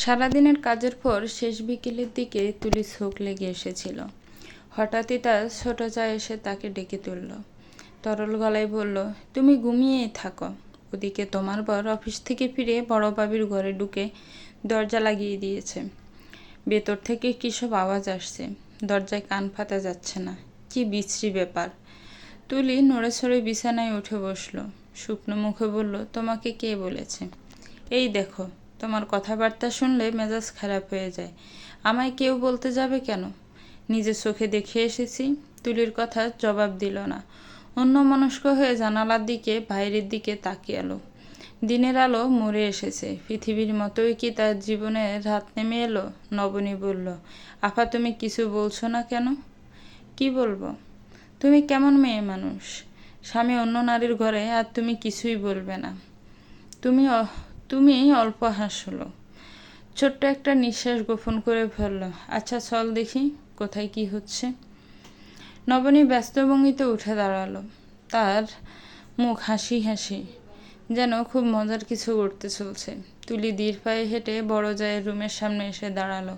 সারাদিনের কাজের পর শেষ বিকেলের দিকে তুলি চোখ লেগে এসেছিল। হঠাৎই তার ছোট চা এসে তাকে ডেকে তুলল। তরল গলায় বলল, তুমি ঘুমিয়েই থাকো। ওদিকে তোমার বর অফিস থেকে ফিরে বড় বাবির ঘরে ঢুকে দরজা লাগিয়ে দিয়েছে। ভেতর থেকে কী সব আওয়াজ আসছে? দরজায় কান ফাতা যাচ্ছে না। কি বিশ্রী ব্যাপার। তুলি নড়ে সড়ে বিছানায় উঠে বসল। শুকনো মুখে বলল, তোমাকে কে বলেছে? এই দেখো তোমার কথাবার্তা শুনলে মেজাজ খারাপ হয়ে যায়। আমায় কেউ বলতে যাবে কেন? নিজের চোখে দেখে এসেছি, তুলির কথা জবাব দিল না। অন্য মনস্ক হয়ে জানালার দিকে বাইরের দিকে তাকিয়ালো দিনের আলো মরে এসেছে। পৃথিবীর মতোই কি তার জীবনে রাত নেমে এলো? নবনী বলল, আফা, তুমি কিছু বলছো না কেন? কি বলব? তুমি কেমন মেয়ে মানুষ? স্বামী অন্য নারীর ঘরে আর তুমি কিছুই বলবে না। তুমি তুমি অল্প হাসলো। ছোট্ট একটা নিঃশ্বাস গোপন করে ফেলল। আচ্ছা চল দেখি কোথায় কি হচ্ছে। নবনী ব্যস্ত ভঙ্গিতে উঠে দাঁড়াল। তার মুখ হাসি হাসি, যেন খুব মজার কিছু করতে চলছে। তুলি দীর পায়ে হেঁটে বড় জায়ের রুমের সামনে এসে দাঁড়াল।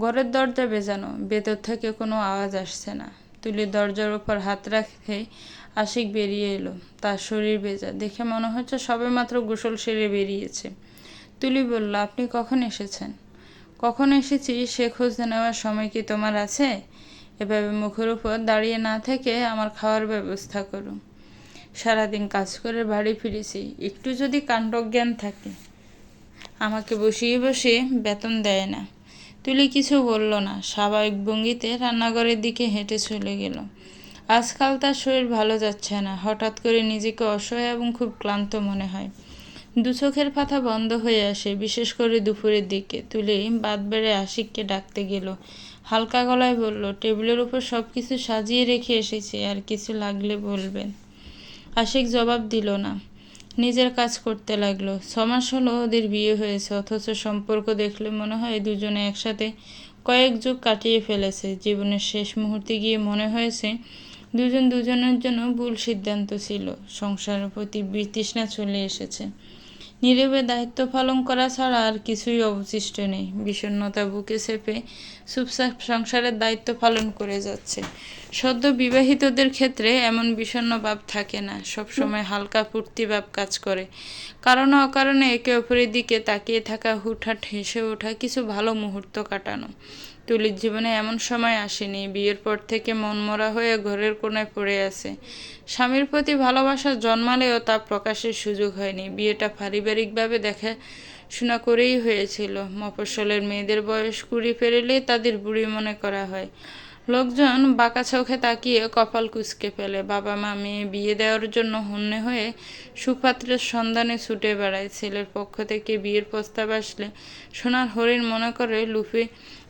ঘরের দরজা বেজানো, ভেতর থেকে কোনো আওয়াজ আসছে না। তুলি দরজার ওপর হাত রাখে আশিক বেরিয়ে এলো। তার শরীর ভেজা। দেখে মনে হচ্ছে সবেমাত্র গোসল সেরে বেরিয়েছে। তুলি বলল, আপনি কখন এসেছেন? কখন এসেছি? সে খোঁজ নেওয়ার সময় কি তোমার আছে? এভাবে মুখের উপর দাঁড়িয়ে না থেকে আমার খাওয়ার ব্যবস্থা করো। সারাদিন কাজ করে বাড়ি ফিরেছি। একটু যদি কাণ্ডজ্ঞান থাকে। আমাকে বসিয়ে বসিয়ে বেতন দেয় না। তুলি কিছু বলল না। স্বাভাবিক ভঙ্গিতে রান্নাঘরের দিকে হেঁটে চলে গেল। আজকাল তার শরীর ভালো যাচ্ছে না। হঠাৎ করে নিজেকে অসহায় এবং খুব ক্লান্ত মনে হয়। দু চোখের পাতা বন্ধ হয়ে আসে, বিশেষ করে দুপুরের দিকে। তুলে বাদ বেড়ে আশিককে ডাকতে গেল। হালকা গলায় বলল, টেবিলের উপর সব কিছু সাজিয়ে রেখে এসেছি, আর কিছু লাগলে বলবেন। আশিক জবাব দিল না। নিজের কাজ করতে লাগল। ছমাস হলো ওদের বিয়ে হয়েছে, অথচ সম্পর্ক দেখলে মনে হয় দুজনে একসাথে কয়েক যুগ কাটিয়ে ফেলেছে। জীবনের শেষ মুহূর্তে গিয়ে মনে হয়েছে দুজন দুজনের জন্য ভুল সিদ্ধান্ত ছিল। সংসারের প্রতি বিতৃষ্ণা চলে এসেছে। নীরবে দায়িত্ব পালন করা ছাড়া আর কিছুই অবশিষ্ট নেই। বিষণ্ণতা বুকে চেপে চুপচাপ সংসারের দায়িত্ব পালন করে যাচ্ছে। সদ্য বিবাহিতদের ক্ষেত্রে এমন বিষণ্ণ ভাব থাকে না। সবসময় হালকা ফুর্তি ভাব কাজ করে। কারণ অকারণে একে অপরের দিকে তাকিয়ে থাকা হুটহাট হেসে ওঠা কিছু ভালো মুহূর্ত কাটানো। তুলির জীবনে এমন সময় আসেনি। বিয়ের পর থেকে মনমরা হয়ে ঘরের কোণায় পড়ে আছে। স্বামীর প্রতি ভালোবাসা জন্মালেও তা প্রকাশের সুযোগ হয়নি। বিয়েটা পারিবারিকভাবে দেখা শোনা করেই হয়েছিল। মফস্বলের মেয়েদের বয়স কুড়ি পেরেলেই তাদের বুড়ি মনে করা হয়। লোকজন বাঁকা চোখে তাকিয়ে কপাল কুঁচকে ফেলে। বাবা মা মেয়ে বিয়ে দেওয়ার জন্য হন্যে হয়ে সুপাত্রের সন্ধানে ছুটে বেড়ায়। ছেলের পক্ষ থেকে বিয়ের প্রস্তাব আসলে সোনার হরিণ মনে করে লুফে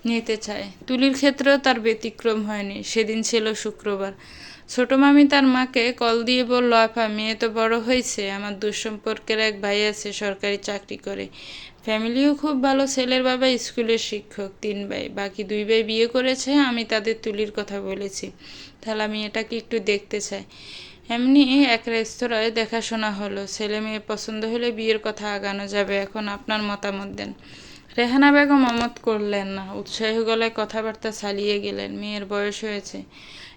নিতে চায়। তুলির ক্ষেত্রেও তার ব্যতিক্রম হয়নি। সেদিন ছিল শুক্রবার। ছোট মামি তার মাকে কল দিয়ে বলল, আপা, মেয়ে তো বড় হয়েছে। আমার দুঃসম্পর্কের এক ভাই আছে, সরকারি চাকরি করে। ফ্যামিলিও খুব ভালো, ছেলের বাবা স্কুলের শিক্ষক, তিন ভাই। বাকি দুই ভাই বিয়ে করেছে, আমি তাদের তুলির কথা বলেছি। তাহলে আমি এটাকে একটু দেখতে চাই। এমনি এক রেস্তোরাঁয় দেখাশোনা হলো। ছেলে মেয়ে পছন্দ হলে বিয়ের কথা আগানো যাবে। এখন আপনার মতামত দেন। রেহানা বেগম অমত করলেন না। উৎসাহী গলায় কথাবার্তা চালিয়ে গেলেন। মেয়ের বয়স হয়েছে।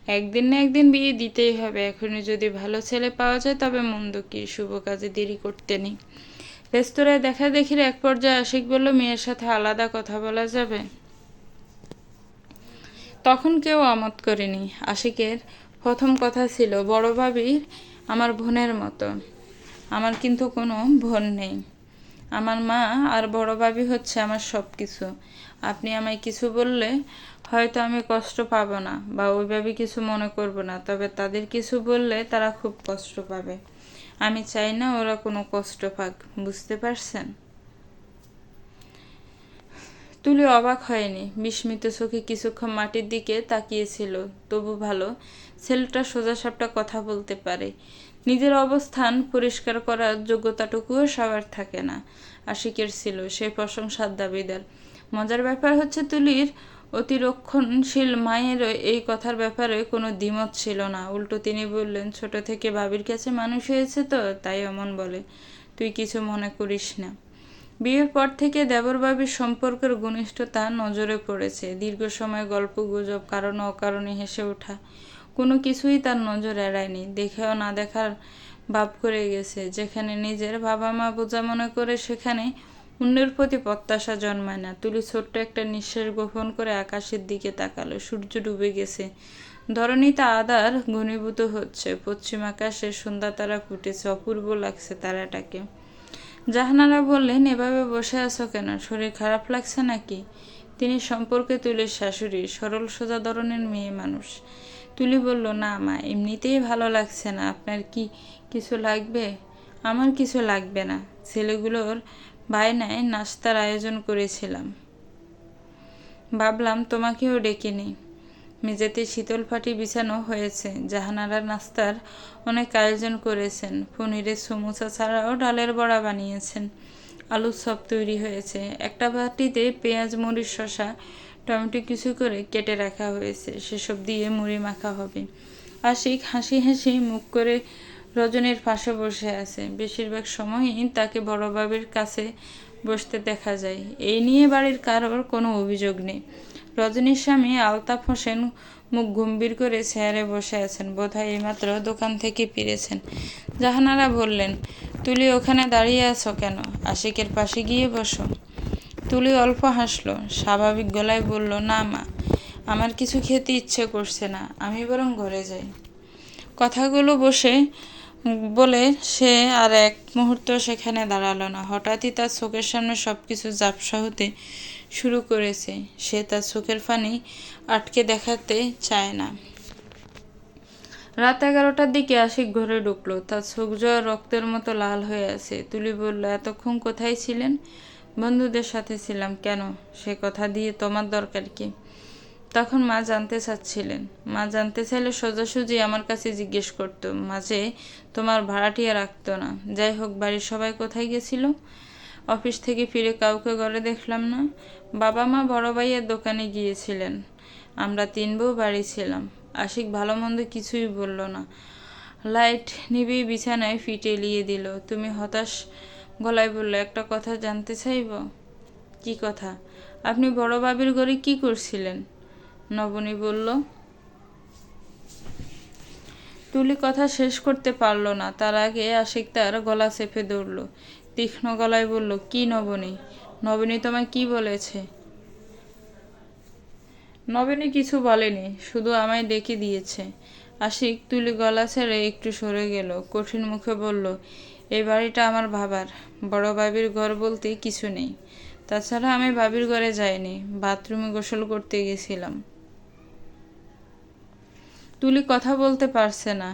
একদিন না একদিন বিয়ে দিতেই হবে। এখনই যদি ভালো ছেলে পাওয়া যায়, তবে মন্দ কি? শুভ কাজে দেরি করতে নেই। রেস্তোরাঁয় দেখা দেখির এক পর্যায়ে আশিক বলল, মেয়ের সাথে আলাদা কথা বলা যাবে? তখন কেউ আমত করেনি। আশিকের প্রথম কথা ছিল, বড় ভাবির আমার বোনের মতো। আমার কিন্তু কোনো বোন নেই। আমার মা আর বড় ভাবি হচ্ছে আমার সব কিছু আপনি আমায় কিছু বললে হয়তো আমি কষ্ট পাবো না বা ওইভাবে কিছু মনে করব না, তবে তাদের কিছু বললে তারা খুব কষ্ট পাবে। আমি চাই না ওরা কোনো কষ্ট পাক, বুঝতে পারছেন? তুলি অবাক হয়নি, বিস্মিত চোখে কিছুক্ষণ মাটির দিকে তাকিয়েছিল। তবু ভালো, ছেলেটা সোজাসাপটা কথা বলতে পারে। নিজের অবস্থান পরিষ্কার করার যোগ্যতাটুকুও সবার থাকে না। আশিকের ছিল সে প্রশংসার দাবিদার। মজার ব্যাপার হচ্ছে তুলির অতিরক্ষণশীল মায়ের এই কথার ব্যাপারে কোনো দ্বিমত ছিল না। উল্টো তিনি বললেন, ছোট থেকে বাবির কাছে মানুষ হয়েছে তো, তাই অমন বলে। তুই কিছু মনে করিস না। বিয়ের পর থেকে দেবরবাবির সম্পর্কের ঘনিষ্ঠতা নজরে পড়েছে। দীর্ঘ সময় গল্প গুজব কারণ অকারণে হেসে ওঠা। কোনো কিছুই তার নজর এড়ায়নি, দেখেও না দেখার ভাব করে গেছে, যেখানে নিজের বাবা মা বোঝা মনে করে সেখানে অন্যের প্রতি প্রত্যাশা জন্মায় না। তুলি ছোট্ট একটা নিঃশ্বাস গোপন করে আকাশের দিকে তাকালো, সূর্য ডুবে গেছে। ধরণীতে আদার ঘনীভূত হচ্ছে, পশ্চিম আকাশে সন্ধ্যা তারা ফুটেছে, অপূর্ব লাগছে তারাটাকে। জাহানারা বললেন, এভাবে বসে আছো কেন? শরীর খারাপ লাগছে নাকি? তিনি সম্পর্কে তুলে শাশুড়ি, সরল সোজা ধরনের মেয়ে মানুষ। তুলি বলল, না মা, এমনিতেই ভালো লাগছে না। আপনার কি কিছু লাগবে? আমার কিছু লাগবে না। ছেলেগুলোর বায়নায় নাস্তার আয়োজন করেছিলাম। ভাবলাম তোমাকেও ডেকে নিই। মেঝেতে শীতল ফাটি বিছানো হয়েছে। জাহানারা নাস্তার অনেক আয়োজন করেছেন। পনিরের সমুচা ছাড়াও ডালের বড়া বানিয়েছেন। আলুর সব তৈরি হয়েছে। একটা বাটিতে পেঁয়াজ, মরিচ, শসা টমেটো কিছু করে কেটে রাখা হয়েছে। সেসব দিয়ে মুড়ি মাখা হবে। আশিক হাসি হাসি মুখ করে রজনীর পাশে বসে আছে। বেশিরভাগ সময়ই তাকে বড়বাবির কাছে বসতে দেখা যায়। এই নিয়ে বাড়ির কারোর কোনো অভিযোগ নেই। রজনীর স্বামী আলতাফ হোসেন মুখ গম্ভীর করে চেয়ারে বসে আছেন। বোধহয় এইমাত্র দোকান থেকে ফিরেছেন। জাহানারা বললেন, তুলি, ওখানে দাঁড়িয়ে আছো কেন? আশিকের পাশে গিয়ে বসো। তুলি অল্প হাসলো। স্বাভাবিক গলায় বলল, না মা, আমার কিছু খেতে ইচ্ছে করছে না, আমি বরং ঘরে যাই। কথাগুলো বসে, বলে সে আর এক মুহূর্ত সেখানে দাঁড়াল না। হঠাৎই তার চোখের সামনে সব কিছু ঝাপসা হতে শুরু করেছে। সে তার চোখের পানি আটকে দেখাতে চায় না। রাত এগারোটার দিকে আশিক ঘরে ঢুকলো। তার চোখ জয় রক্তের মতো লাল হয়ে আছে। তুলি বলল, এতক্ষণ কোথায় ছিলেন? বন্ধুদের সাথে ছিলাম, কেন? সে কথা দিয়ে তোমার দরকার কি? তখন মা জানতে চাচ্ছিলেন। মা জানতে চাইলে সোজাসুজি আমার কাছে জিজ্ঞেস করতো মাঝে তোমার ভাড়াটিয়া রাখতো না। যাই হোক, বাড়ির সবাই কোথায় গেছিল? অফিস থেকে ফিরে কাউকে ঘরে দেখলাম না। বাবা মা, বড় ভাইয়ের দোকানে গিয়েছিলেন। আমরা তিন বউ বাড়ি ছিলাম। আশিক ভালো মন্দ কিছুই বলল না। লাইট নিবিয়ে বিছানায় ফিটে এলিয়ে দিল, তুমি হতাশ গলায় বলল, একটা কথা জানতে চাইব? কি কথা? আপনি বড় বাবির ঘরে কি করছিলেন? নবনী বলল, তুলি কথা শেষ করতে পারল না। তার আগে আশিক তার গলা চেপে ধরল। তীক্ষ্ণ গলায় বলল, কি নবনী? নবনী তোমায় কি বলেছে? নবনী কিছু বলেনি, শুধু আমায় ডেকে দিয়েছে। আশিক তুলি গলা ছেড়ে একটু সরে গেল। কঠিন মুখে বলল এই বাড়িটা আমার বাবার। বড় বাবির ঘর বলতে কিছু নেই। তাছাড়া আমি বাবির ঘরে যাইনি, বাথরুমে গোসল করতে গেছিলাম। তুলি কথা বলতে পারছে না।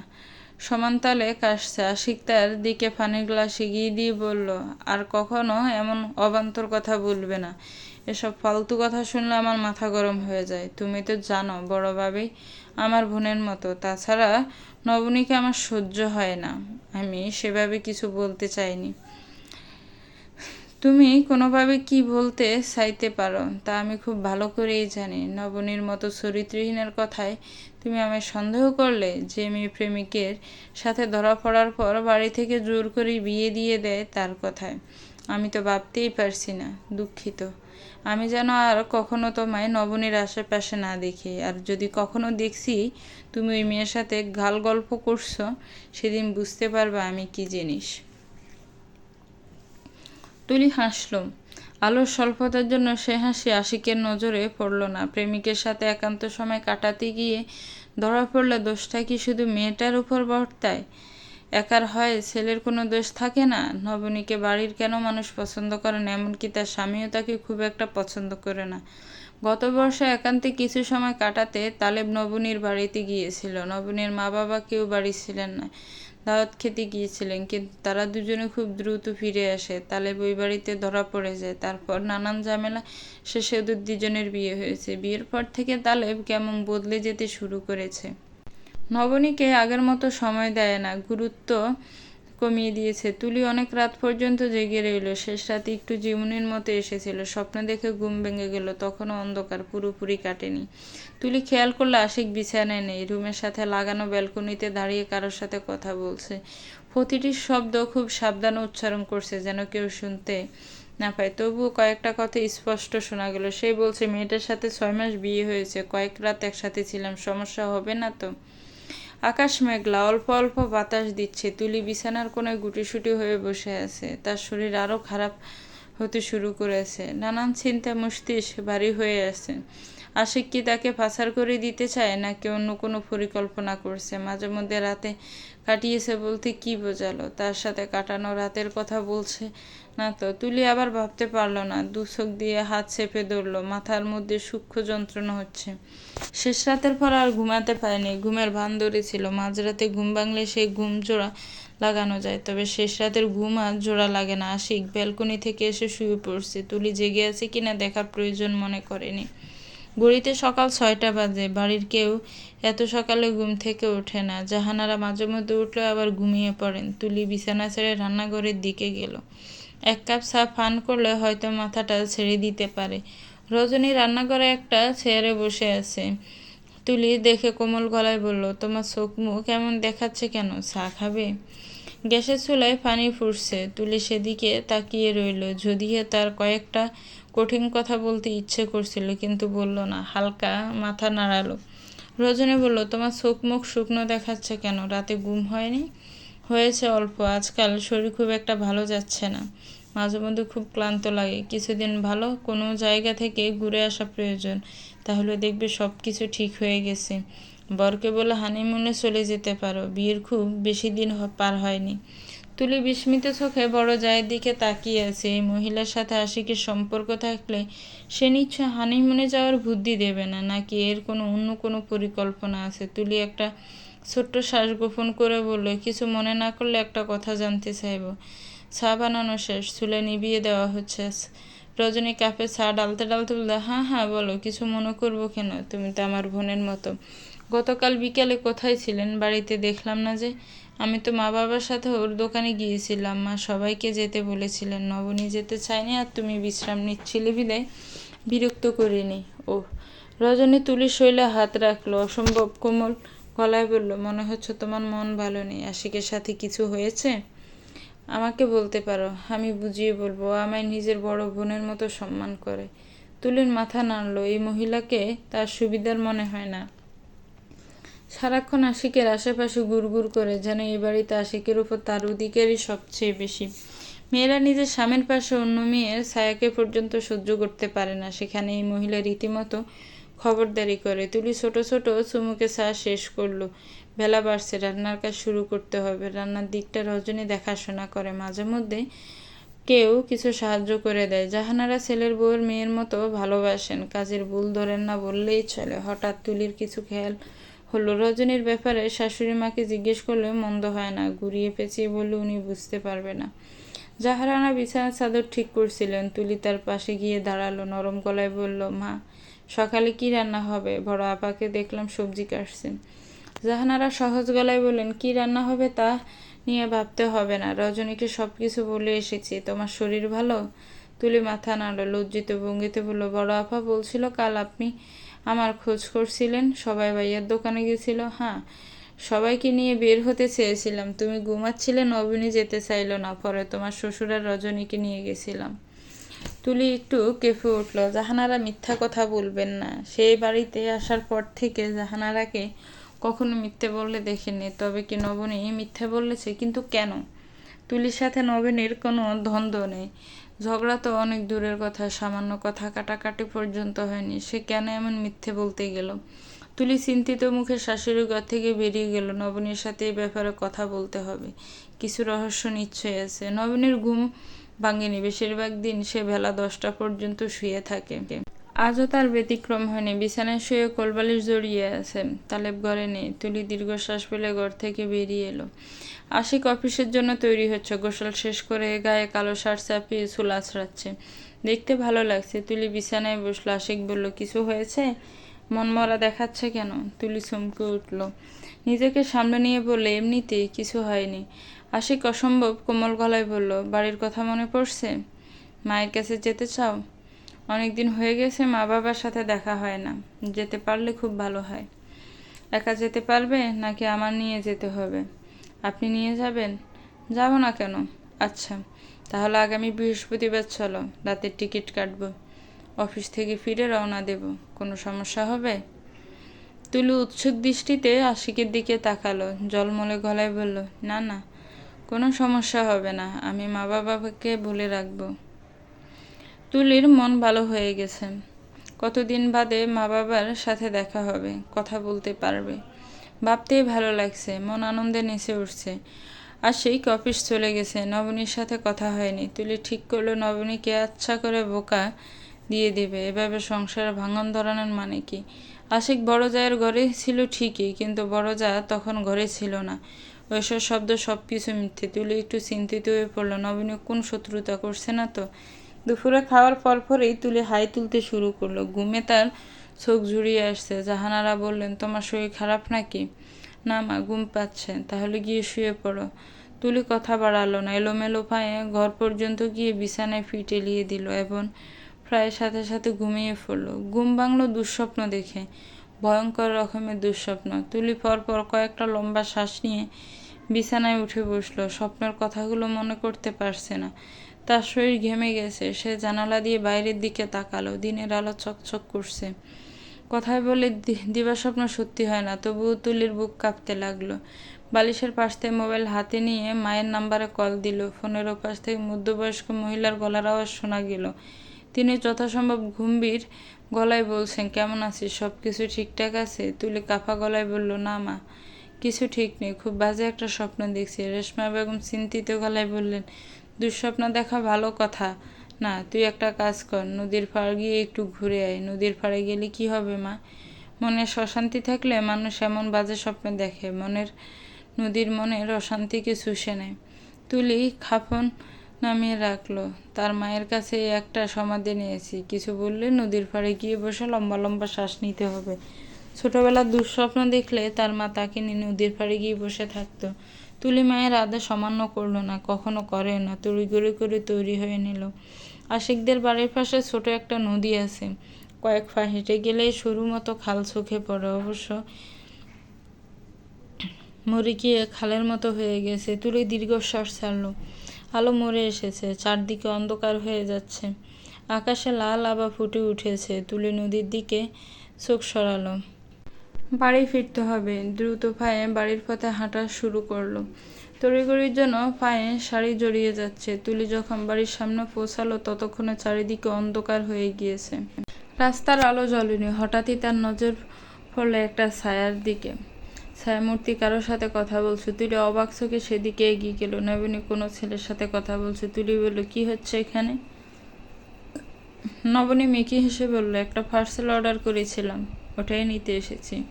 সমানতালে কাশছে, আশিক তার দিকে পানির গ্লাস এগিয়ে দিয়ে বলল, আর কখনো এমন অবান্তর কথা বলবে না। এসব ফালতু কথা শুনলে আমার মাথা গরম হয়ে যায়। তুমি তো জানো বড়োভাবেই আমার বোনের মতো। তাছাড়া নবনীকে আমার সহ্য হয় না। আমি সেভাবে কিছু বলতে চাইনি। তুমি কোনোভাবে কি বলতে চাইতে পারো, তা আমি খুব ভালো করেই জানি। নবনীর মতো চরিত্রহীনের কথায় তুমি আমায় সন্দেহ করলে যে মেয়ে প্রেমিকের সাথে ধরা পড়ার পর বাড়ি থেকে জোর করে বিয়ে দিয়ে দেয় তার কথায়। আমি তো ভাবতেই পারছি না, দুঃখিত। আমি যেন আর কখনো তোমায় নবনীর আশেপাশে না দেখি। আর যদি কখনো দেখছি তুমি ওই মেয়ের সাথে গাল গল্প করছ, সেদিন বুঝতে পারবে আমি কি জিনিস। তুলি হাসল। আলোর স্বল্পতার জন্য সে হাসি আশিকের নজরে পড়ল না। প্রেমিকের সাথে একান্ত সময় কাটাতে গিয়ে ধরা পড়লে দোষটা কি শুধু মেয়েটার উপর বর্তায়? একার হয়, ছেলের কোনো দোষ থাকে না? নবনীকে বাড়ির কেন মানুষ পছন্দ করে না? এমনকি তার স্বামীও তাকে খুব একটা পছন্দ করে না। গত বর্ষে একান্তে কিছু সময় কাটাতে তালেব নবনীর বাড়িতে গিয়েছিল। নবনীর মা বাবা কেউ বাড়ি ছিলেন না, দাওয়াত খেতে গিয়েছিলেন, কিন্তু তারা দুজনে খুব দ্রুত ফিরে আসে। তালেব ওই বাড়িতে ধরা পড়ে যায়। তারপর নানান ঝামেলা শেষে ওদের দুজনের বিয়ে হয়েছে। বিয়ের পর থেকে তালেব কেমন বদলে যেতে শুরু করেছে। নবনীকে আগের মতো সময় দেয় না, গুরুত্ব কমিয়ে দিয়েছে। তুলি অনেক রাত পর্যন্ত জেগে রইল। শেষ রাতে একটু জীবনের মতো এসেছিল। স্বপ্ন দেখে ঘুম ভেঙে গেল। তখনও অন্ধকার, পুরোপুরি কাটেনি। তুলি খেয়াল করলে আশিক বিছানায় নেই। রুমের সাথে লাগানো ব্যালকনিতে দাঁড়িয়ে কারোর সাথে কথা বলছে। প্রতিটি শব্দ খুব সাবধানে উচ্চারণ করছে যেন কেউ শুনতে না পায়। তবুও কয়েকটা কথা স্পষ্ট শোনা গেল। সে বলছে, মেয়েটার সাথে ছয় মাস বিয়ে হয়েছে। কয়েক রাত একসাথে ছিলাম। সমস্যা হবে না তো? আকাশ মেঘলা, অল্প অল্প বাতাস দিচ্ছে, তুলি বিছানার কোনায় গুটিসুটি হয়ে বসে আছে। তার শরীর আরও খারাপ হতে শুরু করেছে। নানান চিন্তা মস্তিষ্ক ভারী হয়ে আছে। আশিক কি তাকে পাচার করে দিতে চায়, নাকি অন্য কোনো পরিকল্পনা করছে? মাঝে মধ্যে রাতে কাটিয়েছে বলতে কি বোঝালো? তার সাথে কাটানো রাতের কথা বলছে না তো। তুলি আবার ভাবতে পারল না, দু চোখ দিয়ে হাত চেপে ধরলো, মাথার মধ্যে সূক্ষ্ম যন্ত্রণা হচ্ছে। শেষ রাতের পর আর ঘুমাতে পারেনি, ঘুমের ভান ধরেছিল মাঝরাতে ঘুম ভাঙলে সেই ঘুম জোড়া লাগানো যায়, তবে শেষ রাতের ঘুম আর জোড়া লাগে না। আশিক, ব্যালকনি থেকে এসে শুয়ে পড়ছে। তুলি জেগে আছে কিনা দেখার প্রয়োজন মনে করেনি। ঘড়িতে সকাল ছয়টা বাজে, বাড়ির কেউ এত সকালে ঘুম থেকে ওঠে না। জাহানারা মাঝে মধ্যে উঠলে আবার ঘুমিয়ে পড়েন। তুলি বিছানা ছেড়ে রান্নাঘরের দিকে গেল। এক কাপ চা পান করলে হয়তো মাথাটা ছেড়ে দিতে পারে। রজনী রান্নাঘরে একটা চেয়ারে বসে আছে। তুলি দেখে কোমল গলায় বলল, তোমার চোখ মুখ এমন দেখাচ্ছে কেন? চা খাবে? গ্যাসের চুলায় পানি ফুটছে। তুলি সেদিকে তাকিয়ে রইল যদিও তার কয়েকটা কঠিন কথা বলতে ইচ্ছে করছিল, কিন্তু বলল না, হালকা মাথা নাড়ালো। রজনী বলল, তোমার চোখ মুখ শুকনো দেখাচ্ছে কেন? রাতে ঘুম হয়নি? হয়েছে অল্প, আজকাল শরীর খুব একটা ভালো যাচ্ছে না। মাঝে মধ্যে খুব ক্লান্ত লাগে। কিছুদিন ভালো, কোনো জায়গা থেকে ঘুরে আসা প্রয়োজন। তাহলে দেখবে সব কিছু ঠিক হয়ে গেছে। বরকে বলে, হানিমুনে চলে যেতে পারো। বিয়ের খুব বেশি দিন পার হয়নি। তুলি বিস্মিত চোখে বড় জায়ের দিকে তাকিয়ে আছে। এই মহিলার সাথে আশিকের সম্পর্ক থাকলে সে নিশ্চয় হানিমুনে যাওয়ার বুদ্ধি দেবে না, নাকি এর কোনো অন্য কোনো পরিকল্পনা আছে? তুলি একটা ছোট্ট শ্বাস গোপন করে বলল, কিছু মনে না করলে একটা কথা জানতে চাইব। চা বানানো শেষ, চুলে নিভিয়ে দেওয়া হচ্ছে। রজনী কাপে চা ডালতে ডালতে বলল হ্যাঁ হ্যাঁ বলো, কিছু মনে করব কেন? তুমি তো আমার বোনের মতো। গতকাল বিকেলে কোথায় ছিলেন? বাড়িতে দেখলাম না যে। আমি তো মা বাবার সাথে ওর দোকানে গিয়েছিলাম। মা সবাইকে যেতে বলেছিলেন। নবনী যেতে চায়নি আর তুমি বিশ্রাম নিচ্ছিলে বিদায়। বিরক্ত করিনি ও রজনী তুলি শৈলে হাত রাখল, অসম্ভব কোমল গলায় বলল, মনে হচ্ছে তোমার মন ভালো নেই। আশিকের সাথে কিছু হয়েছে? আমাকে বলতে পারো, আমি বুঝিয়ে বলব আমায় নিজের বড় বোনের মতো সম্মান করে। তুলির মাথা নাড়লো, এই মহিলাকে তার সুবিধার মনে হয় না। সারাক্ষণ আশিকের আশেপাশে গুড়গুড় করে, যেন এই বাড়িতে আশিকের উপর তার অধিকারই সবচেয়ে বেশি। মেয়েরা নিজের স্বামীর পাশে, অন্য মেয়ের ছায়াকে পর্যন্ত সহ্য করতে পারে না। সেখানে এই মহিলা রীতিমতো খবরদারি করে। তুলি ছোট ছোট চুমুকে চা শেষ করল। বেলা বাড়ছে, রান্নার কাজ শুরু করতে হবে। রান্নার দিকটা রজনী দেখাশোনা করে। মাঝে মধ্যে কেউ কিছু সাহায্য করে দেয়। জাহানারা ছেলের বউয়ের মেয়ের মতো ভালোবাসেন। কাজের ভুল ধরেন না বললেই চলে। হঠাৎ তুলির কিছু খেয়াল হলো। রজনীর ব্যাপারে শাশুড়ি মাকে জিজ্ঞেস করলে মন্দ হয় না। ঘুরিয়ে পেঁচিয়ে বললে উনি বুঝতে পারবে না। জাহারানা বিছানার চাদর ঠিক করছিলেন। তুলি তার পাশে গিয়ে দাঁড়াল, নরম গলায় বলল, মা, সকালে কি রান্না হবে? বড় আপাকে দেখলাম সবজি কাটছেন জাহানারা সহজ গলায় বললেন, কি রান্না হবে তা নিয়ে ভাবতে হবে না। রজনীকে সব কিছু বলে এসেছি। তোমার শরীর ভালো? তুলি মাথা নাড়ল। লজ্জিত ভঙ্গিতে বলল, বড় আপা বলছিল কাল আপনি আমার খোঁজ করছিলেন। সবাই ভাইয়ার দোকানে গেছিল। হ্যাঁ সবাইকে নিয়ে বের হতে চেয়েছিলাম। তুমি ঘুমাচ্ছিলে নবীনী যেতে চাইলো না। পরে তোমার শ্বশুর আর রজনীকে নিয়ে গেছিলাম। তুলি একটু কেঁপে উঠল, জাহানারা মিথ্যা কথা বলবেন না। সেই বাড়িতে আসার পর থেকে জাহানারাকে কখনো মিথ্যে বললে দেখেনি তবে কি নবনী মিথ্যে বলেছে? কিন্তু কেন? তুলির সাথে নবীনের কোনো দ্বন্দ্ব নেই। ঝগড়া তো অনেক দূরের কথা, সামান্য কথা কাটাকাটি পর্যন্ত হয়নি। সে কেন এমন মিথ্যে বলতে গেল? তুলি চিন্তিত মুখে শাশুড়ির ঘর থেকে বেরিয়ে গেল। নবনীর সাথে এই ব্যাপারে কথা বলতে হবে। কিছু রহস্য নিশ্চয় আছে। নবীনের ঘুম ভাঙেনি। বেশিরভাগ দিন সে বেলা দশটা পর্যন্ত শুয়ে থাকে। আজও তার ব্যতিক্রম হয়নি। বিছানায় শুয়ে কোলবালিশ জড়িয়ে আছে। তালেব ঘরে নেই। তুলি দীর্ঘশ্বাস ফেলে ঘর থেকে বেরিয়ে এলো। আশিক অফিসের জন্য তৈরি হচ্ছে। গোসল শেষ করে গায়ে কালো শার্ট চাপিয়ে চুল আছড়াচ্ছে। দেখতে ভালো লাগছে। তুলি বিছানায় বসল। আশিক বলল, কিছু হয়েছে? মন মরা দেখাচ্ছে কেন? তুলি চমকে উঠল। নিজেকে সামনে নিয়ে বললে, এমনিতেই কিছু হয়নি। আশিক অসম্ভব কোমল গলায় বলল, বাড়ির কথা মনে পড়ছে? মায়ের কাছে যেতে চাও? অনেক দিন হয়ে গেছে মা বাবার সাথে দেখা হয় না। যেতে পারলে খুব ভালো হয়। একা যেতে পারবে নাকি আমার নিয়ে যেতে হবে? আপনি নিয়ে যাবেন? যাব না কেন? আচ্ছা তাহলে আগামী বৃহস্পতিবার চলো, রাতের টিকিট কাটব। অফিস থেকে ফিরে রওনা দেব। কোনো সমস্যা হবে? তুলু উৎসুক দৃষ্টিতে আশিকের দিকে তাকালো, জলমলে গলায় বলল, না না, কোনো সমস্যা হবে না। আমি মা বাবাকে বলে রাখব। তুলির মন ভালো হয়ে গেছে। কতদিন বাদে মা বাবার সাথে দেখা হবে, কথা বলতে পারবে। ভাবতেই ভালো লাগছে, মন আনন্দে নেচে উঠছে। আশিক অফিস চলে গেছে, নবনীর সাথে কথা হয়নি। তুলি ঠিক করল, নবনীকে আচ্ছা করে বোকা দিয়ে দেবে। এভাবে সংসার ভাঙন ধরানোর মানে কি? আশিক বড় জায়ের ঘরে ছিল ঠিকই, কিন্তু বড় যা তখন ঘরে ছিল না। ওইসব শব্দ সব কিছু মিথ্যে। তুলি একটু চিন্তিত হয়ে পড়ল নবীন কোন শত্রুতা করছে না তো? দুপুরে খাওয়ার পর পরেই তুলে হাই তুলতে শুরু করল। ঘুমে তার চোখ জুড়িয়ে আসছে। জাহানারা বললেন, তোমার শরীর খারাপ নাকি? না মা, ঘুম পাচ্ছে। তাহলে গিয়ে শুয়ে পড়ো। তুলি কথা বাড়ালো না। এলোমেলো পায়ে ঘর পর্যন্ত গিয়ে বিছানায় ফিট এলিয়ে দিল এবং প্রায় সাথে সাথে ঘুমিয়ে পড়ল। ঘুম ভাঙলো দুঃস্বপ্ন দেখে, ভয়ঙ্কর রকমের দুঃস্বপ্ন। তুলি পর পর কয়েকটা লম্বা শ্বাস নিয়ে বিছানায় উঠে বসল। স্বপ্নের কথাগুলো মনে করতে পারছে না। তার শরীর ঘেমে গেছে। সে জানালা দিয়ে বাইরের দিকে তাকালো। দিনের আলো চকচক করছে। কথায় বলে দিবাস্বপ্ন সত্যি হয় না। তবুও তুলির বুক কাঁপতে লাগল। বালিশের পাশ থেকে মোবাইল হাতে নিয়ে মায়ের নাম্বারে কল দিল। ফোনের ওপাশ থেকে মধ্যবয়স্ক মহিলার গলার আওয়াজ শোনা গেল। তিনি যথাসম্ভব গম্ভীর গলায় বলছেন, কেমন আছিস? সব কিছু ঠিকঠাক আছে? তুলি কাফা গলায় বলল, না মা, কিছু ঠিক নেই। খুব বাজে একটা স্বপ্ন দেখছি। রেশমা বেগম চিন্তিত গলায় বললেন দুঃস্বপ্ন দেখা ভালো কথা। না, তুই একটা কাজ কর, নদীর পাড় গিয়ে একটু ঘুরে আয়। নদীর পাড়ে গেলে কি হবে, মা? মনের অশান্তি থাকলে মানুষ এমন বাজে স্বপ্ন দেখে, মনের, নদীর মনের অশান্তিকে শুষে নেয়। তুলি খাফন নামিয়ে রাখল। তার মায়ের কাছে একটা সমাধি নিয়েছি। কিছু বললে নদীর পাড়ে গিয়ে বসে লম্বা লম্বা শ্বাস নিতে হবে। ছোটবেলার দুঃস্বপ্ন দেখলে তার মা তাকে নিয়ে নদীর পাড়ে গিয়ে বসে থাকতো। তুলি মায়ের আদে সামান্য করল না, কখনো করে না তড়িগড়ি করে তৈরি হয়ে নিল। আশিকদের বাড়ির পাশে ছোট একটা নদী আছে। কয়েক পা হেঁটে গেলেই সরু মতো খাল চোখে পড়ে। অবশ্য মরে গিয়ে খালের মতো হয়ে গেছে? তুলি দীর্ঘশ্বাস ছাড়লো। আলো মরে এসেছে, চারদিকে অন্ধকার হয়ে যাচ্ছে। আকাশে লাল আবা ফুটে উঠেছে। তুলি নদীর দিকে চোখ সরালো। বাড়ি ফিরতে হবে। দ্রুত পায়ে বাড়ির পথে হাঁটা শুরু করল। তড়িগড়ির জন্য পায়ে শাড়ি জড়িয়ে যাচ্ছে। তুলি যখন বাড়ির সামনে পৌঁছালো, ততক্ষণে চারিদিকে অন্ধকার হয়ে গিয়েছে। রাস্তার আলো জ্বলেনি। হঠাৎই তার নজর পড়ল একটা ছায়ার দিকে। ছায়ামূর্তি কারোর সাথে কথা বলছে। তুলি অবাক চোখে সেদিকে এগিয়ে গেল। নবীনী কোনো ছেলের সাথে কথা বলছে। তুলি বলল, কি হচ্ছে এখানে? নবনী মেকি হেসে বলল, একটা পার্সেল অর্ডার করেছিলাম। ওটাই নিতে এসেছি।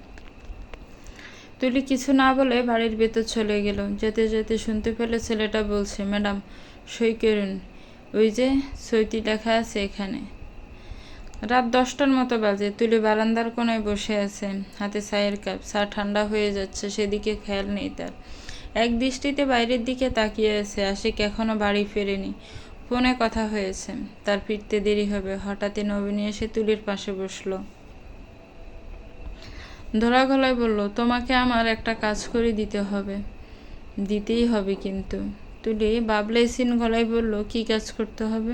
তুলি কিছু না বলে বাড়ির ভেতর চলে গেল। যেতে যেতে শুনতে পেলে ছেলেটা বলছে, ম্যাডাম, সই করুন। ওই যে সইটি লেখা আছে এখানে। রাত দশটার মতো বাজে। তুলি বারান্দার কোনায় বসে আছে। হাতে চায়ের কাপ। চা ঠান্ডা হয়ে যাচ্ছে, সেদিকে খেয়াল নেই তার। এক দৃষ্টিতে বাইরের দিকে তাকিয়ে আছে। আশিক এখনও বাড়ি ফেরেনি। ফোনে কথা হয়েছে। তার ফিরতে দেরি হবে। হঠাৎই নবীনী এসে তুলির পাশে বসল। ধরা গলায় বলল, তোমাকে আমার একটা কাজ করে দিতে হবে। দিতেই হবে কিন্তু। তুলি বাবলাইসিন গলায় বলল, কি কাজ করতে হবে?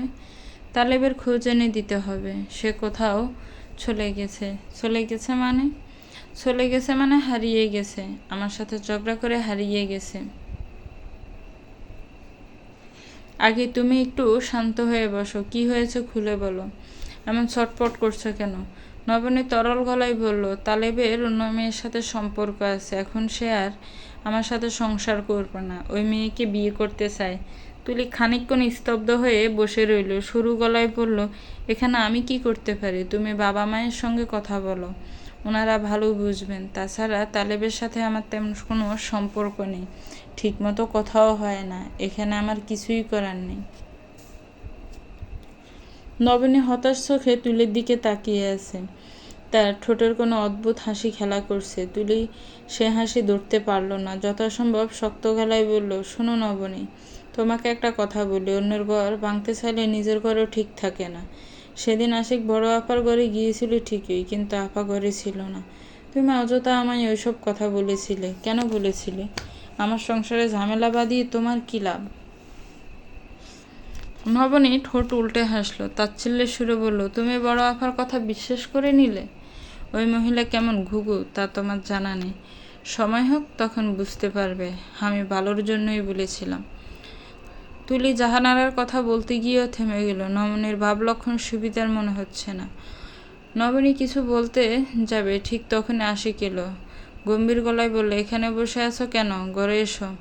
তালেবের খোঁজ এনে দিতে হবে। সে কোথাও চলে গেছে। চলে গেছে মানে? চলে গেছে মানে হারিয়ে গেছে। আমার সাথে ঝগড়া করে হারিয়ে গেছে। আগে তুমি একটু শান্ত হয়ে বসো। কি হয়েছে খুলে বলো। এমন ছটপট করছ কেন? নবনী তরল গলায় বলল, তালেবের অন্য মেয়ের সাথে সম্পর্ক আছে, এখন সে আর আমার সাথে সংসার করবে না। ওই মেয়েকে বিয়ে করতে চায় তুলি খানিকক্ষণ স্তব্ধ হয়ে বসে রইল। সরু গলায় বলল, এখানে আমি কি করতে পারি? তুমি বাবা মায়ের সঙ্গে কথা বলো। ওনারা ভালো বুঝবেন। তাছাড়া তালেবের সাথে আমার তেমন কোনো সম্পর্ক নেই। ঠিকমতো কথাও হয় না। এখানে আমার কিছুই করার নেই। নবনী হতাশ চোখে তুলির দিকে তাকিয়ে আছে। তার ঠোঁটের কোনো অদ্ভুত হাসি খেলা করছে। তুলি সে হাসি ধরতে পারল না। যথাসম্ভব শক্ত গলায় বলল, শোনো নবনী, তোমাকে একটা কথা বলি। অন্যের ঘর ভাঙতে চাইলে নিজের ঘরও ঠিক থাকে না। সেদিন আশিক বড় আপার ঘরে গিয়েছিল ঠিকই, কিন্তু আপা ঘরে ছিল না। তুমি অযথা আমায় ওইসব কথা বলেছিলে। কেন বলেছিলে? আমার সংসারে ঝামেলা বাঁধিয়ে তোমার কী লাভ? নবনী ঠোঁট উল্টে হাসলো, তাচ্ছিল্যের সুরে বলল, তুমি বড় আফার কথা বিশ্বাস করে নিলে? ওই মহিলা কেমন ঘুঘু, তা তোমার জানা নেই। সময় হোক, তখন বুঝতে পারবে। আমি ভালোর জন্যই বলেছিলাম। তুলি জাহানারার কথা বলতে গিয়েও থেমে গেল। নমনের ভাবলক্ষণ সুবিধার মনে হচ্ছে না। নবনী কিছু বলতে যাবে, ঠিক তখন আশিক এলো। গম্ভীর গলায় বললে, এখানে বসে আছো কেন? ঘরে এসো।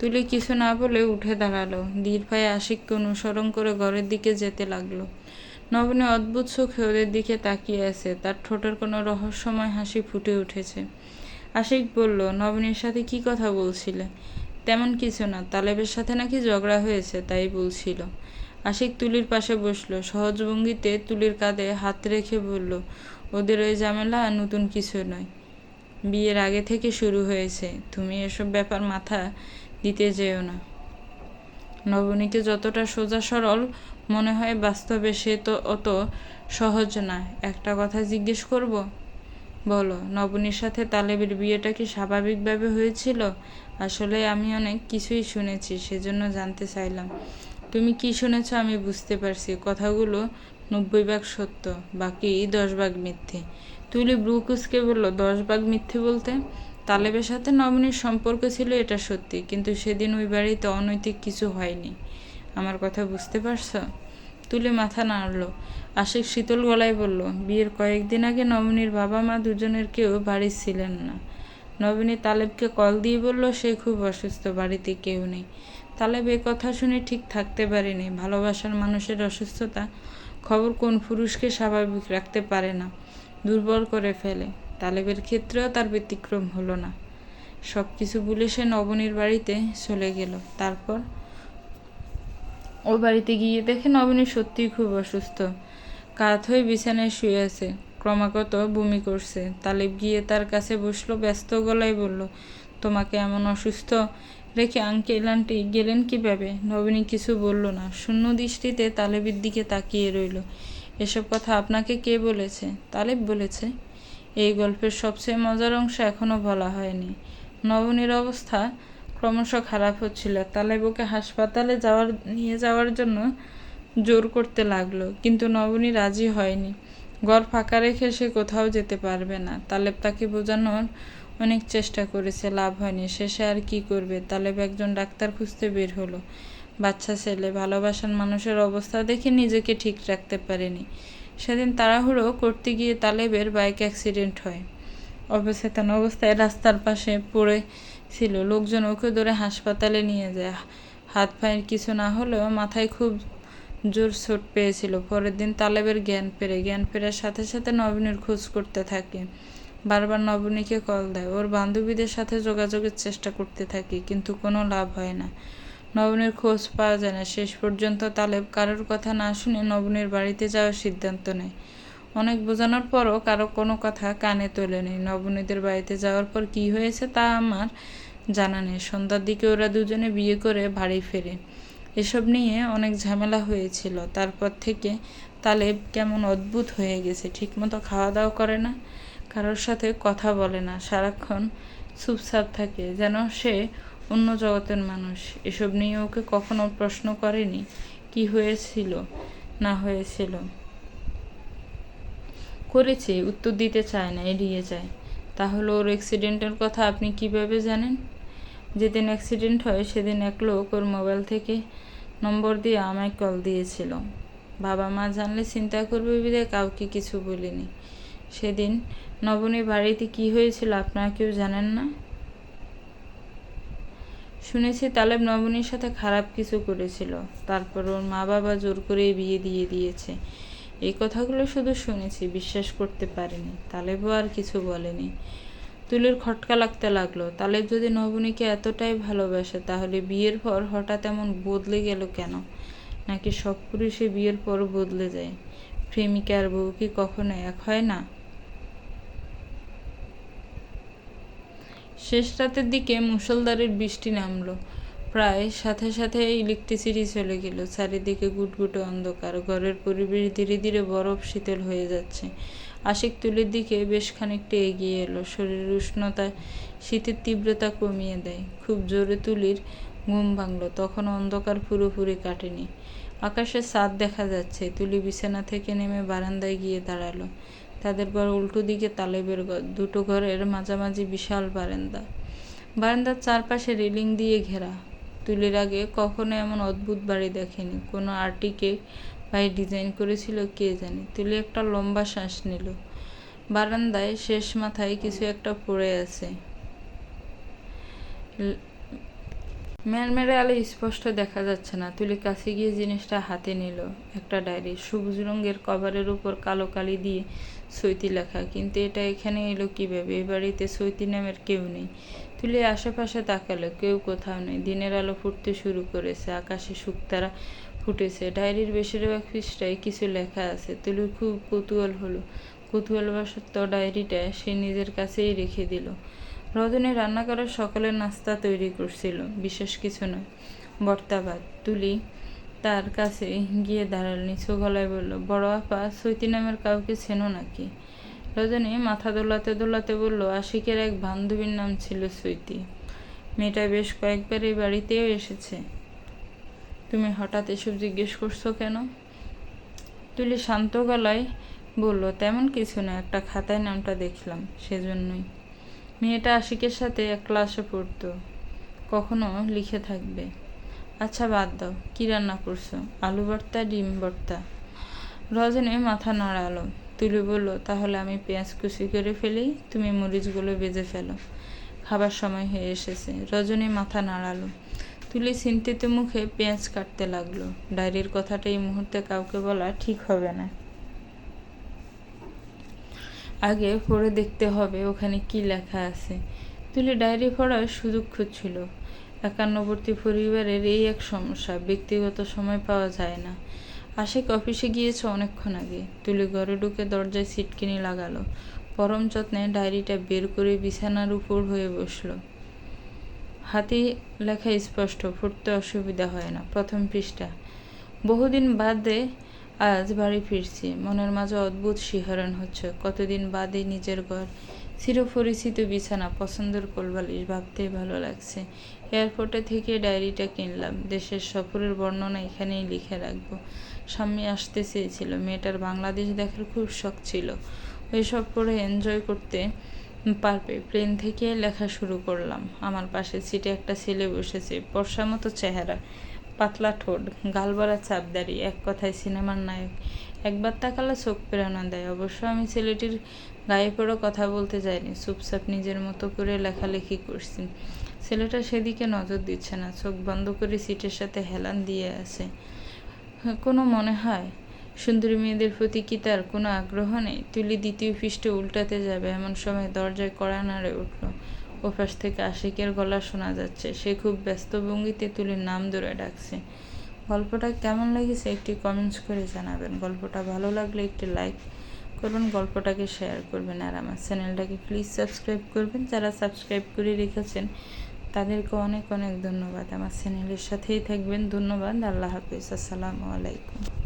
তুলি কিছু না বলে উঠে দাঁড়াল। ধীর পায়ে আশিককে অনুসরণ করে ঘরের দিকে যেতে লাগল। নবনী অদ্ভুত চোখে ওদের দিকে তাকিয়ে আছে। তার ঠোঁটের কোনো রহস্যময় হাসি ফুটে উঠেছে। আশিক বলল, নবনীর সাথে কি কথা বলছিলে? তেমন কিছু না। তালেবের সাথে নাকি ঝগড়া হয়েছে, তাই বলছিল। আশিক তুলির পাশে বসল। সহজ ভঙ্গিতে তুলির কাঁধে হাত রেখে বলল, ওদের ওই ঝামেলা নতুন কিছু নয়। বিয়ের আগে থেকে শুরু হয়েছে। তুমি এসব ব্যাপার মাথা দিতে যেও না। নবনীকে যতটা সোজা সরল মনে হয়, বাস্তবে সে তো অত সহজ না। একটা কথা জিজ্ঞেস করব? বলো, নবনীর সাথে তালেবের বিয়েটা কি স্বাভাবিকভাবে হয়েছিল? আসলে আমি অনেক কিছুই শুনেছি, সেজন্য জানতে চাইলাম। তুমি কি শুনেছ আমি বুঝতে পারছি, কথাগুলো নব্বই ভাগ সত্য, বাকি দশ ভাগ মিথ্যে। তুলি ব্রুকুসকে বলল, দশ ভাগ মিথ্যে বলতে? তালেবের সাথে নবনীর সম্পর্ক ছিল, এটা সত্যি। কিন্তু সেদিন ওই বাড়িতে অনৈতিক কিছু হয়নি। আমার কথা বুঝতে পারছ? তুলে মাথা নাড়লো। আশিক শীতল গলায় বলল, বিয়ের কয়েকদিন আগে নবনীর বাবা মা দুজনের কেউ বাড়ি ছিলেন না। নবনী তালেবকে কল দিয়ে বলল, সে খুব অসুস্থ, বাড়িতে কেউ নেই। তালেব এ কথা শুনে ঠিক থাকতে পারেনি। ভালোবাসার মানুষের অসুস্থতা খবর কোন পুরুষকে স্বাভাবিক রাখতে পারে না। দুর্বল করে ফেলে। তালেবের ক্ষেত্রেও তার ব্যতিক্রম হলো না। সব কিছু ভুলে সে নবনীর বাড়িতে চলে গেল। তারপর ও বাড়িতে গিয়ে দেখে নবনী সত্যিই খুব অসুস্থ। কাত হয়ে বিছানায় শুয়ে আছে। ক্রমাগত বমি করছে। তালেব গিয়ে তার কাছে বসল, ব্যস্ত গলায় বলল, তোমাকে এমন অসুস্থ রেখে আঙ্কেল আন্টি গেলেন কীভাবে? নবনী কিছু বলল না। শূন্য দৃষ্টিতে তালেবের দিকে তাকিয়ে রইল। এসব কথা আপনাকে কে বলেছে? তালেব বলেছে এই গল্পের সবচেয়ে মজার অংশ এখনও বলা হয়নি। নবনীর অবস্থা ক্রমশ খারাপ হচ্ছিল। তালেব ওকে হাসপাতালে যাওয়ার, নিয়ে যাওয়ার জন্য জোর করতে লাগল, কিন্তু নবনী রাজি হয়নি। ঘর ফাঁকা রেখে সে কোথাও যেতে পারবে না। তালেব তাকে বোঝানোর অনেক চেষ্টা করেছে, লাভ হয়নি। শেষে আর কি করবে? তালেব একজন ডাক্তার খুঁজতে বের হলো। বাচ্চা ছেলে, ভালোবাসার মানুষের অবস্থা দেখে নিজেকে ঠিক রাখতে পারেনি। সেদিন তাড়াহুড়ো করতে গিয়ে তালেবের বাইক অ্যাক্সিডেন্ট হয়। অবচেতন অবস্থায় রাস্তার পাশে পড়ে ছিল। লোকজন ওকে ধরে হাসপাতালে নিয়ে যায়। হাত পায়ের কিছু না হলেও মাথায় খুব জোর চোট পেয়েছিল। পরের দিন তালেবের জ্ঞান পেরে জ্ঞান ফেরার সাথে সাথে নবীনের খোঁজ করতে থাকে। বারবার নবনীকে কল দেয়। ওর বান্ধবীদের সাথে যোগাযোগের চেষ্টা করতে থাকে, কিন্তু কোনো লাভ হয় না। নবনীর খোঁজ পাওয়া যায় না। শেষ পর্যন্ত তালেব কারোর কথা না শুনে নবনীর বাড়িতে যাওয়ার সিদ্ধান্ত নেয়। অনেক বোঝানোর পরও কারও কোনো কথা কানে তোলেনি। নবনীদের বাড়িতে যাওয়ার পর কি হয়েছে তা আমার জানা নেই। সন্ধ্যার দিকে ওরা দুজনে বিয়ে করে বাড়ি ফেরে। এসব নিয়ে অনেক ঝামেলা হয়েছিল। তারপর থেকে তালেব কেমন অদ্ভুত হয়ে গেছে। ঠিকমতো খাওয়া দাওয়া করে না, কারোর সাথে কথা বলে না। সারাক্ষণ চুপচাপ থাকে। যেন সে অন্য জগতের মানুষ। এসব নিয়ে ওকে কখনো প্রশ্ন করেনি, কি হয়েছিল, না হয়েছিল। করেছে, উত্তর দিতে চায় না, এড়িয়ে যায়। তাহলে ওর অ্যাক্সিডেন্টের কথা আপনি কীভাবে জানেন? যেদিন অ্যাক্সিডেন্ট হয়, সেদিন এক লোক ওর মোবাইল থেকে নম্বর দিয়ে আমায় কল দিয়েছিল। বাবা মা জানলে চিন্তা করবে বিদায় কাউকে কিছু বলিনি। সেদিন নবনী বাড়িতে কি হয়েছিল আপনারা কেউ জানেন না? শুনেছি তালেব নবনীর সাথে খারাপ কিছু করেছিল। তারপর ওর মা বাবা জোর করে বিয়ে দিয়ে দিয়েছে। এই কথাগুলো শুধু শুনেছি, বিশ্বাস করতে পারিনি। তালেবও আর কিছু বলেনি। তুলির খটকা লাগতে লাগল। তালেব যদি নবনীকে এতটাই ভালোবাসে, তাহলে বিয়ের পর হঠাৎ এমন বদলে গেল কেন? নাকি সব পুরুষে বিয়ের পর বদলে যায়? প্রেমিকা আর বউ কি কখনো এক হয় না? শেষ রাতের দিকে মুসলধারের বৃষ্টি নামলো। প্রায় সাথে সাথে ইলেকট্রিসিটি চলে গেল। চারিদিকে গুটগুটো অন্ধকার। ঘরের পরিবেশ ধীরে ধীরে বরফ শীতল হয়ে যাচ্ছে। আশিক তুলির দিকে বেশ খানিকটা এগিয়ে এলো। শরীরের উষ্ণতা শীতের তীব্রতা কমিয়ে দেয়। খুব জোরে তুলির ঘুম ভাঙলো। তখন অন্ধকার পুরোপুরি কাটেনি। আকাশে চাঁদ দেখা যাচ্ছে। তুলি বিছানা থেকে নেমে বারান্দায় গিয়ে দাঁড়াল। তাদের ঘর উল্টো দিকে তালেবের ঘর। দুটো ঘরের মাঝামাঝি বিশাল বারান্দা। বারান্দার চারপাশে রেলিং দিয়ে ঘেরা। তুলির আগে কখনো এমন অদ্ভুত বাড়ি দেখেনি। কোনো আর্টিকে ভাই ডিজাইন করেছিল কে জানে। তুলি একটা লম্বা শ্বাস নিল। বারান্দায় শেষ মাথায় কিছু একটা পড়ে আছে। ম্যারমেরে আলো স্পষ্ট দেখা যাচ্ছে না। তুলি কাছে গিয়ে জিনিসটা হাতে নিল। একটা ডায়েরি। সবুজ রঙের কভারের উপর কালো কালি দিয়ে সৈতি লেখা, কিন্তু এটা এখানে এলো কীভাবে? এই বাড়িতে সৈতি নামের কেউ নেই। তুলি আশেপাশে তাকালো, কেউ কোথাও নেই। দিনের আলো ফুটতে শুরু করেছে, আকাশে শুকতারা ফুটেছে। ডায়েরির বেশিরভাগ পৃষ্ঠায় কিছু লেখা আছে। তুলির খুব কৌতূহল হলো। কৌতূহলবশত ডায়েরিটা সে নিজের কাছেই রেখে দিল। রজনী রান্না করার সকালের নাস্তা তৈরি করছিল, বিশেষ কিছু নয়। বর্তাবাদ। তুলি তার কাছে গিয়ে দাঁড়াল নিচু গলায় বলল, বড় আপা, সৈতি নামের কাউকে চেনো নাকি? রজনী মাথা দোলাতে দোলাতে বলল, আশিকের এক বান্ধবীর নাম ছিল সৈতি। মেয়েটা বেশ কয়েকবার এই বাড়িতেও এসেছে। তুমি হঠাৎ এসব জিজ্ঞেস করছ কেন? তুলি শান্ত গলায় বলল, তেমন কিছু না, একটা খাতায় নামটা দেখলাম, সেজন্যই। মেয়েটা আশিকের সাথে এক ক্লাসে পড়তো। কখনো লিখে থাকবে। আচ্ছা বাদ দাও। কী রান্না করছ? আলু ভর্তা, ডিম ভর্তা? রজনী মাথা নাড়ালো। তুলি বলল, তাহলে আমি পেঁয়াজ কুচি করে ফেলি, তুমি মরিচগুলো বেজে ফেলো। খাবার সময় হয়ে এসেছে। রজনী মাথা নাড়ালো। তুলি চিন্তিত মুখে পেঁয়াজ কাটতে লাগল। ডায়েরির কথাটা এই মুহূর্তে কাউকে বলা ঠিক হবে না। আগে পড়ে দেখতে হবে ওখানে কি লেখা আছে। তুলি ডায়েরি পড়ার সুযোগ খুঁজছিল। একান্নবর্তী পরিবারের এই এক সমস্যা, ব্যক্তিগত সময় পাওয়া যায় না। আশিক অফিসে গিয়েছে অনেকক্ষণ আগে। তুলি ঘরে ঢুকে দরজায় সিটকিনি লাগালো। পরম যত্নে ডায়েরিটা বের করে বিছানার উপর হয়ে বসল। হাতে লেখা স্পষ্ট, পড়তে অসুবিধা হয় না, প্রথম পৃষ্ঠা। বহুদিন বাদে আজ বাড়ি ফিরছি। মনের মাঝে অদ্ভুত শিহরণ হচ্ছে। কতদিন বাদে নিজের ঘর, চিরপরিচিত বিছানা, পছন্দের কোলবালিশ, ভাবতেই ভালো লাগছে। এয়ারপোর্টে থেকে ডায়েরিটা কিনলাম। দেশের সফরের বর্ণনা এখানেই লিখে রাখব। স্বামী আসতে চেয়েছিল। মেয়েটার বাংলাদেশ দেখার খুব শখ ছিল। ওইসব পড়ে এনজয় করতে পারবে। প্লেন থেকে লেখা শুরু করলাম। আমার পাশে সিটে একটা ছেলে বসেছে। বর্ষা মতো চেহারা, পাতলা ঠোঁট, গালবরা চাপদারি এক কথায় সিনেমার নায়ক। একবার তাকালে চোখ প্রেরণা দেয়। অবশ্য আমি ছেলেটির গায়ে পড়ে কথা বলতে যাইনি। চুপচাপ নিজের মতো করে লেখালেখি করছি। ছেলেটা সেদিকে নজর দিচ্ছে না, চোখ বন্ধ করে সিটের সাথে হেলান দিয়ে আছে। কোনো মনে হয়? সুন্দরী মেয়েদের প্রতি কি তার কোনো আগ্রহ নেই? তুলি দ্বিতীয় পৃষ্ঠে উল্টাতে যাবে, এমন সময় দরজায় কড়া নাড়ে উঠল। ওপাশ থেকে আশিকের গলা শোনা যাচ্ছে, সে খুব ব্যস্ত ভঙ্গিতে তুলির নাম ধরে ডাকছে। গল্পটা কেমন লেগেছে একটি কমেন্টস করে জানাবেন। গল্পটা ভালো লাগলে একটি লাইক করবেন, গল্পটাকে শেয়ার করবেন। আর আমার চ্যানেলটাকে প্লিজ সাবস্ক্রাইব করবেন। যারা সাবস্ক্রাইব করে রেখেছেন তাদেরকে অনেক অনেক ধন্যবাদ। আমার চ্যানেলের সাথেই থাকবেন। ধন্যবাদ। আল্লাহ হাফিজ। আসসালামু আলাইকুম।